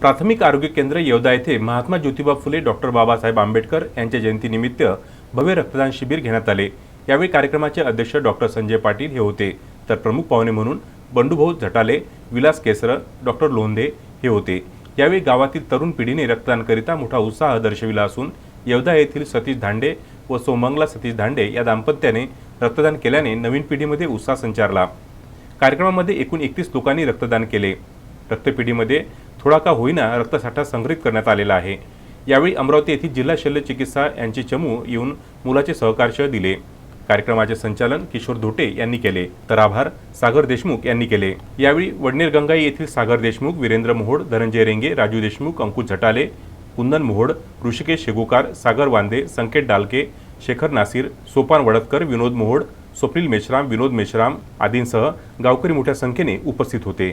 प्राथमिक आरोग्य केंद्र येवदा येथे महात्मा ज्योतिबा फुले डॉक्टर बाबासाहेब आंबेडकर यांच्या जयंतीनिमित्त भव्य रक्तदान शिबिर घेण्यात आले. यावेळी कार्यक्रमाचे अध्यक्ष डॉक्टर संजय पाटील हे होते. तर प्रमुख पाहुणे म्हणून बंडूभाऊ झटाले विलास केसर डॉक्टर लोंधे हे होते. यावेळी गावातील तरुण पिढीने रक्तदानकरिता मोठा उत्साह दर्शविला असून येवदा येथील सतीश धांडे व सोमंगला सतीश धांडे या दाम्पत्याने रक्तदान केल्याने नवीन पिढीमध्ये उत्साह संचारला. कार्यक्रमामध्ये एकूण एकतीस लोकांनी रक्तदान केले. रक्तपेढीमध्ये थोडा का होईना रक्तसाठा संग्रहित करण्यात आलेला आहे. यावेळी अमरावती येथील जिल्हा शल्य चिकित्सा यांचे चमू येऊन मुलाचे सहकार्य दिले. कार्यक्रमाचे संचालन किशोर धोटे यांनी केले. तर आभार सागर देशमुख यांनी केले. यावेळी वडनेर गंगाई येथील सागर देशमुख वीरेंद्र मोहोड धनंजय रेंगे राजू देशमुख अंकुश झटाले कुंदन मोहोड ऋषिकेश शेगोकार सागर वांदे संकेत डालके शेखर नासिर सोपान वडतकर विनोद मोहोड स्वप्नील मेश्राम विनोद मेश्राम आदींसह गावकरी मोठ्या संख्येने उपस्थित होते.